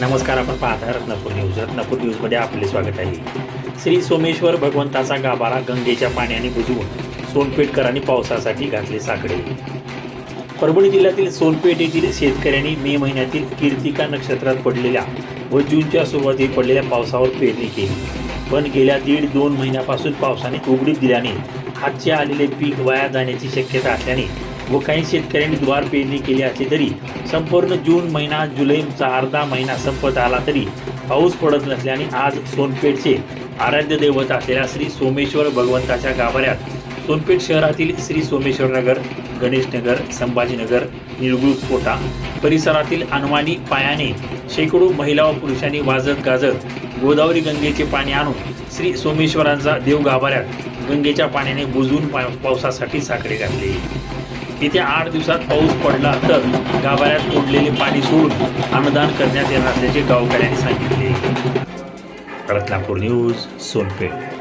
नमस्कार आपण पाहता रत्नापूर न्यूज रत्नापूर न्यूजमध्ये आपले स्वागत आहे. श्री सोमेश्वर भगवंताचा गाभारा गंगेच्या पाण्याने बुजवून सोनपेठकरांनी पावसासाठी घातले साकडे. परभणी जिल्ह्यातील सोनपेठ येथील शेतकऱ्यांनी मे महिन्यातील कीर्तिका नक्षत्रात पडलेल्या व जूनच्या सुरुवातीला पडलेल्या पावसावर पेरणी केली. पण गेल्या दीड दोन महिन्यापासून पावसाने उघडीप दिल्याने हातचे आलेले पीक वाया जाण्याची शक्यता असल्याने व काही शेतकऱ्यांनी द्वार पेरणी केली असली तरी संपूर्ण जून महिना जुलैचा अर्धा महिना संपत आला तरी पाऊस पडत नसल्याने आज सोनपेठचे आराध्य दैवत असलेल्या श्री सोमेश्वर भगवंताच्या गाभाऱ्यात सोनपेठ शहरातील श्री सोमेश्वर नगर गणेशनगर संभाजीनगर निळगुळ कोटा परिसरातील अनवाणी पायाने शेकडो महिला व पुरुषांनी वाजत गाजत गोदावरी गंगेचे पाणी आणून श्री सोमेश्वरांचा देव गाभाऱ्यात गंगेच्या पाण्याने बुजवून पा- पावसासाठी साकडे घातले. येत्या आठ दिवसात पाऊस पडला तर गाभाऱ्यात ओढलेले पाणी सोडून अनुदान करण्यात येणार असल्याचे गावकऱ्यांनी सांगितले. रत्नापूर न्यूज सोनपेठ.